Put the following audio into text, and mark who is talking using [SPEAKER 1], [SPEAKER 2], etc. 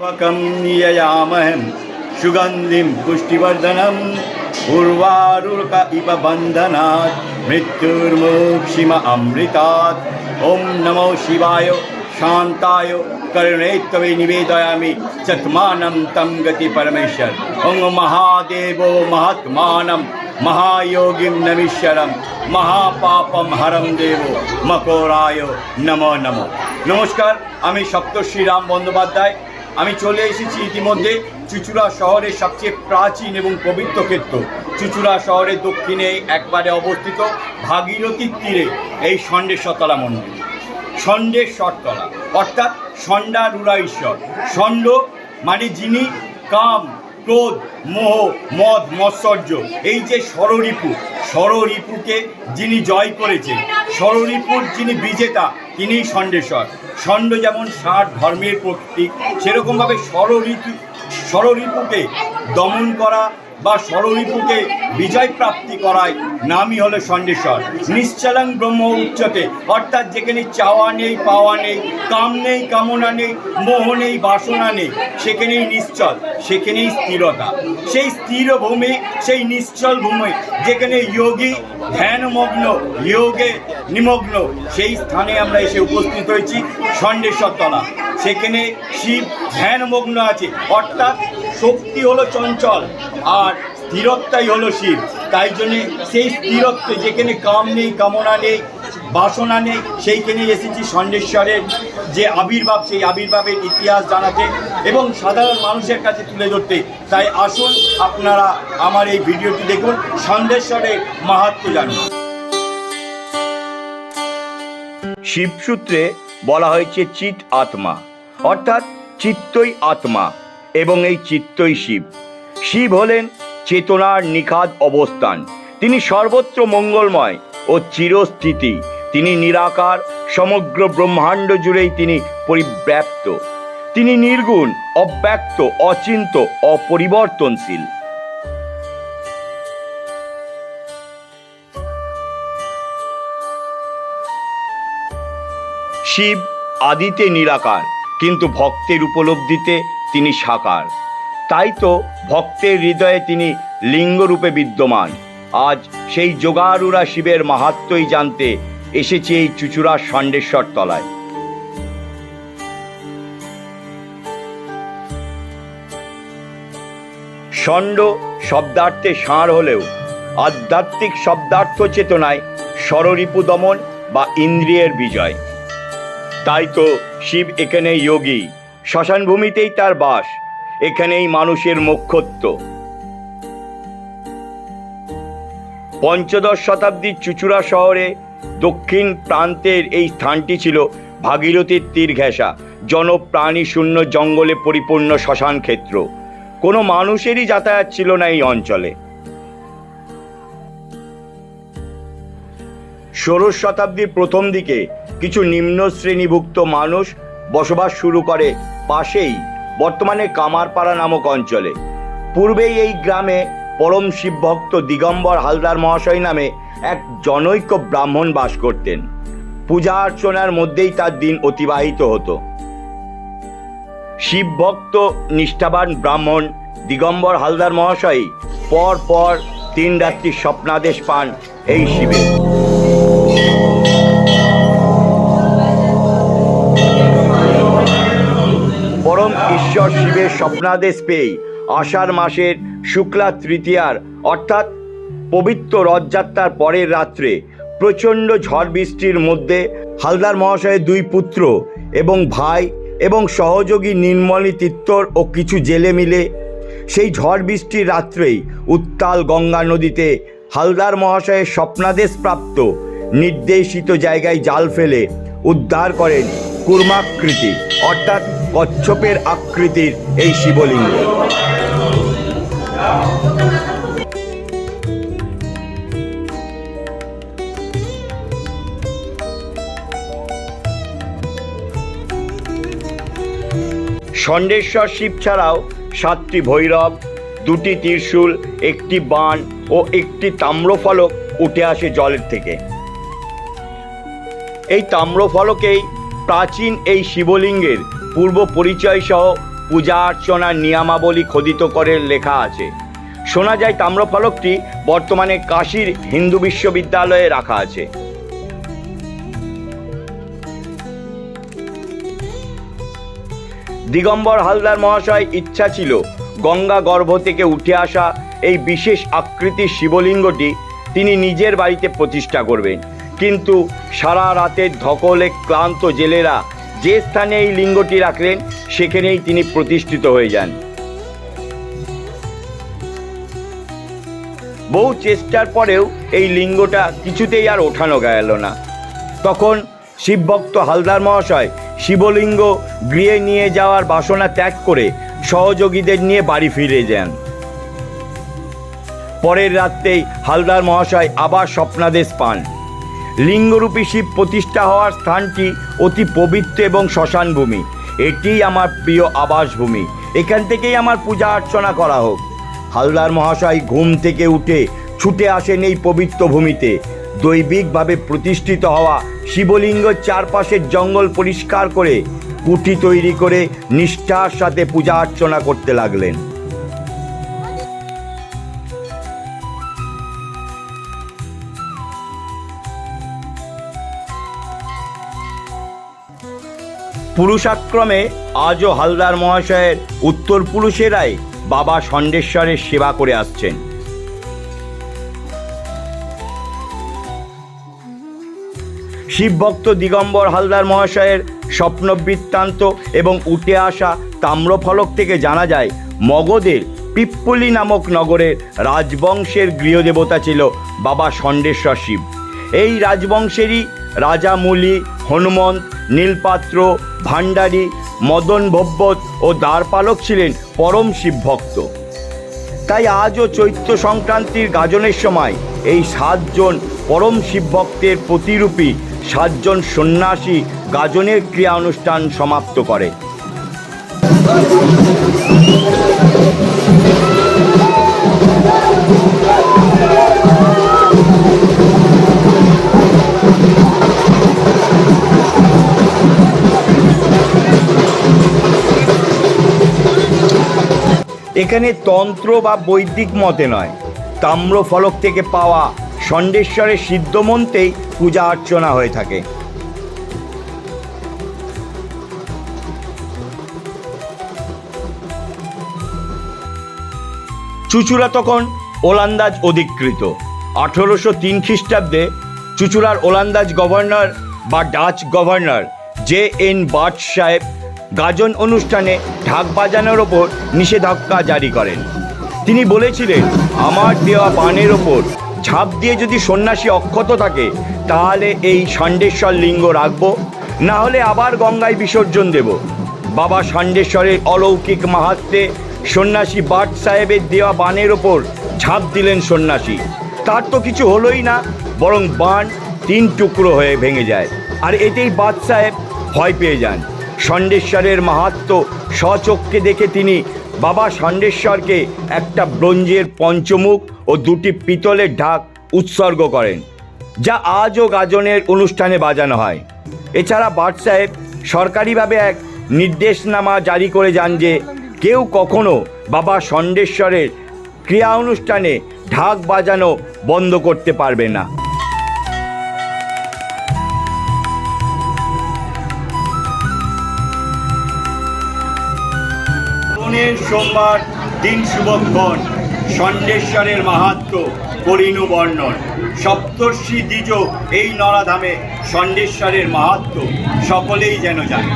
[SPEAKER 1] त्वकं निययामहं सुगन्धिं पुष्टिवर्धनम् उर्वारुक इव बन्धनात् मृत्युर्मोक्षिम अमृतात् ॐ नमो शिवाय शान्ताय करुणेत्ववे निवेदयामि चत्मानं तं गति परमेश्वर ॐ महादेवो महात्मानं महायोगिं नमीश्वरं মহাপাপম হরম দেব মকরায় নম নম নমস্কার আমি সপ্তর্ষি রাম বন্দ্যোপাধ্যায় আমি চলে এসেছি ইতিমধ্যে চুচুড়া শহরের সবচেয়ে প্রাচীন এবং পবিত্র ক্ষেত্র। চুচুড়া শহরের দক্ষিণে একবারে অবস্থিত ভাগীরথীর তীরে এই ষণ্ডেশ্বরতলা মন্দির। ষণ্ডেশ্বরতলা অর্থাৎ ষণ্ডা রুরা ঈশ্বর ষণ্ড মানে যিনি কাম, ক্রোধ, মোহ, মদ, মৎসর্য, এই যে ষড়রিপু ষড়রিপুকে যিনি জয় করেছেন ষড়রিপুর যিনি বিজেতা, তিনিই ষণ্ডেশ্বর। ষণ্ড যেমন ষাট ধর্মের প্রতীক, সেরকমভাবে ষড়ঋতু ষড়রিপুকে দমন করা বা ষড়রিপুকে বিজয় প্রাপ্তি করায় নামই হলো ষণ্ডেশ্বর নিশ্চলং ব্রহ্ম উচ্চতে, অর্থাৎ যেখানে চাওয়া নেই, পাওয়া নেই, কাম নেই, কামনা নেই, মোহ নেই, বাসনা নেই, সেখানেই নিশ্চল, সেখানেই স্থিরতা। সেই স্থির ভূমি, সেই নিশ্চল ভূমি, যেখানে যোগী, ধ্যানমগ্ন, যোগে নিমগ্ন, সেই স্থানে আমরা এসে উপস্থিত হয়েছি ষণ্ডেশ্বর তলা সেখানে শিব ধ্যানমগ্ন আছে, অর্থাৎ শক্তি হলো চঞ্চল। আর স্থিরত্বাই হলো শিব। তাই জন্যে সেই স্থিরত্বে যেখানে কাম নেই, কামনা নেই, বাসনা নেই, সেইখানে এসেছি ষণ্ডেশ্বরের যে আবির্ভাব, সেই আবির্ভাবের ইতিহাস জানাতে এবং সাধারণ মানুষের কাছে তুলে ধরতে। তাই আসুন আপনারা আমার এই ভিডিওটি দেখুন ষণ্ডেশ্বরের মাহাত্ম জানুন। শিবসূত্রে বলা হয়েছে চিত আত্মা। অর্থাৎ চিত্তই আত্মা এবং এই চিত্তই শিব। শিব হলেন চেতনার নিখাদ অবস্থান। তিনি সর্বত্র মঙ্গলময় ও চিরস্থিতি। তিনি নিরাকার, সমগ্র ব্রহ্মাণ্ড জুড়েই তিনি পরিব্যাপ্ত। তিনি নির্গুণ, অব্যক্ত, অচিন্ত, অপরিবর্তনশীল। শিব আদিতে নিরাকার, কিন্তু ভক্তের উপলব্ধিতে তিনি সাকার। তাই তো ভক্তের হৃদয়ে তিনি লিঙ্গরূপে বিদ্যমান। আজ সেই যোগারুরা শিবের মাহাত্মই জানতে এসেছে এই চুচুড়া ষণ্ডেশ্বর তলায়। ষণ্ড শব্দার্থে ষাঁড় হলেও আধ্যাত্মিক শব্দার্থ চেতনায় স্বররিপু দমন বা ইন্দ্রিয়ের বিজয়। তাই তো শিব এখানে যোগী, শ্মশানভূমিতেই তার বাস। এখানেই মানুষের মুখ্যত্ব। পঞ্চদশ শতাব্দীর চুচুড়া শহরে দক্ষিণ প্রান্তের এই স্থানটি ছিল ভাগীরথীর তীর ঘেঁষা, জনপ্রাণী শূন্য জঙ্গলে পরিপূর্ণ শ্মশান ক্ষেত্র। কোনো মানুষেরই যাতায়াত ছিল না এই অঞ্চলে। ষোড়শ শতাব্দীর প্রথম দিকে কিছু নিম্ন শ্রেণীভুক্ত মানুষ বসবাস শুরু করে পাশেই বর্তমানে কামারপাড়া নামক অঞ্চলে। পূর্বেই এই গ্রামে পরম শিবভক্ত দিগম্বর হালদার মহাশয় নামে এক জনৈক ব্রাহ্মণ বাস করতেন। পূজা অর্চনার মধ্যেই তার দিন অতিবাহিত হতো। শিবভক্ত নিষ্ঠাবান ব্রাহ্মণ দিগম্বর হালদার মহাশয় পর পর তিন রাত্রির স্বপ্নাদেশ পান এই শিবের। শিবের স্বপ্নাদেশ পেয়ে আষাঢ় মাসের শুক্লা তৃতীয়ার, অর্থাৎ পবিত্র রথযাত্রার পরের রাত্রে প্রচণ্ড ঝড় বৃষ্টির মধ্যে হালদার মহাশয়ের দুই পুত্র এবং ভাই এবং সহযোগী নির্মলী তিত্তর ও কিছু জেলে মিলে সেই ঝড় বৃষ্টির রাত্রেই উত্তাল গঙ্গা নদীতে হালদার মহাশয়ের স্বপ্নাদেশ প্রাপ্ত নির্দেশিত জায়গায় জাল ফেলে উদ্ধার করেন কুর্মাকৃতি, অর্থাৎ কচ্ছপের আকৃতির এই শিবলিঙ্গ। ষণ্ডেশ্বর শিব ছাড়াও সাতটি ভৈরব, দুটি ত্রিশূল, একটি বান ও একটি তাম্রফলক উঠে আসে জলের থেকে। এই তাম্রফলকেই প্রাচীন এই শিবলিঙ্গের পূর্ব পরিচয় সহ পূজা অর্চনার নিয়মাবলী খোদিত করে লেখা আছে। শোনা যায় তাম্রফলকটি বর্তমানে কাশীর হিন্দু বিশ্ববিদ্যালয়ে রাখা আছে। দিগম্বর হালদার মহাশয় ইচ্ছা ছিল গঙ্গা গর্ভ থেকে উঠে আসা এই বিশেষ আকৃতির শিবলিঙ্গটি তিনি নিজের বাড়িতে প্রতিষ্ঠা করবেন। কিন্তু সারা রাতের ধকলে ক্লান্ত জেলেরা যে স্থানে এই লিঙ্গটি রাখলেন, সেখানেই তিনি প্রতিষ্ঠিত হয়ে যান। বহু চেষ্টার পরেও এই লিঙ্গটা কিছুতেই আর ওঠানো গেল না। তখন শিবভক্ত হালদার মহাশয় শিবলিঙ্গ গৃহে নিয়ে যাওয়ার বাসনা ত্যাগ করে সহযোগীদের নিয়ে বাড়ি ফিরে যান। পরের রাত্রেই হালদার মহাশয় আবার স্বপ্নাদেশ পান। লিঙ্গরূপী শিব প্রতিষ্ঠা হওয়ার স্থানটি অতি পবিত্র এবং শ্মশান ভূমি। এটিই আমার প্রিয় আবাসভূমি এখান থেকেই আমার পূজা অর্চনা করা হোক। হালদার মহাশয় ঘুম থেকে উঠে ছুটে আসেন এই পবিত্র ভূমিতে। দৈবিকভাবে প্রতিষ্ঠিত হওয়া শিবলিঙ্গ চারপাশের জঙ্গল পরিষ্কার করে, কুঠি তৈরি করে নিষ্ঠার সাথে পূজা অর্চনা করতে লাগলেন। পুরুষাক্রমে আজও হালদার মহাশয়ের উত্তর পুরুষেরাই বাবা ষণ্ডেশ্বরের সেবা করে আসছেন। শিবভক্ত দিগম্বর হালদার মহাশয়ের স্বপ্ন বৃত্তান্ত এবং উঠে আসা তাম্রফলক থেকে জানা যায়, মগধের পিপ্পলি নামক নগরের রাজবংশের গৃহদেবতা ছিল বাবা ষণ্ডেশ্বর শিব। এই রাজবংশেরই রাজা মুলি হনুমন্ত, নীলপাত্র, ভাণ্ডারী, মদন ভব্যত ও দ্বারপালক ছিলেন পরম শিবভক্ত। তাই আজও চৈত্র সংক্রান্তির গাজনের সময় এই সাতজন পরম শিবভক্তের প্রতিরূপী সাতজন সন্ন্যাসী গাজনের ক্রিয়া অনুষ্ঠান সমাপ্ত করে। এখানে তন্ত্র বা বৈদিক মতে নয়। তাম্র ফলক থেকে পাওয়া ষণ্ডেশ্বরের সিদ্ধমন্ত্রেই পূজা অর্চনা হয়ে থাকে। চুচুড়া তখন ওলান্দাজ অধিকৃত। আঠেরোশো তিন খ্রিস্টাব্দে চুচুড়ার ওলান্দাজ গভর্নর বা Dutch governor J N Batt সাহেব গাজন অনুষ্ঠানে ঢাক বাজানোর ওপর নিষেধাজ্ঞা জারি করেন। তিনি বলেছিলেন, আমার দেওয়া বানের ওপর ঝাঁপ দিয়ে যদি সন্ন্যাসী অক্ষত থাকে, তাহলে এই ষণ্ডেশ্বর লিঙ্গ রাখব না হলে আবার গঙ্গায় বিসর্জন দেব। বাবা ষণ্ডেশ্বরের অলৌকিক মাহাত্মে সন্ন্যাসী বাট সাহেবের দেওয়া বানের ওপর ঝাঁপ দিলেন সন্ন্যাসী। তার তো কিছু হলোই না, বরং বান তিন টুকরো হয়ে ভেঙে যায়। আর এতেই বাদ সাহেব ভয় পেয়ে যান। ষণ্ডেশ্বরের মাহাত্ম স্বচক্ষে দেখে তিনি, বাবা ষণ্ডেশ্বরকে একটা ব্রোঞ্জের পঞ্চমুখ ও দুটি পিতলের ঢাক উৎসর্গ করেন, যা আজও গাজনের অনুষ্ঠানে বাজানো হয়। এছাড়া বাট সাহেব সরকারিভাবে এক নির্দেশনামা জারি করে যান যে, কেউ কখনো বাবা ষণ্ডেশ্বরের ক্রিয়া অনুষ্ঠানে ঢাক বাজানো বন্ধ করতে পারবে না। শ্রাবণের সোমবার দিন শুভক্ষণ ষণ্ডেশ্বরের মাহাত্ম, করিনু বর্ণন। সপ্তর্ষি দ্বিজ এই নরাধামে ষণ্ডেশ্বরের মাহাত্ম, সকলেই যেন জানে।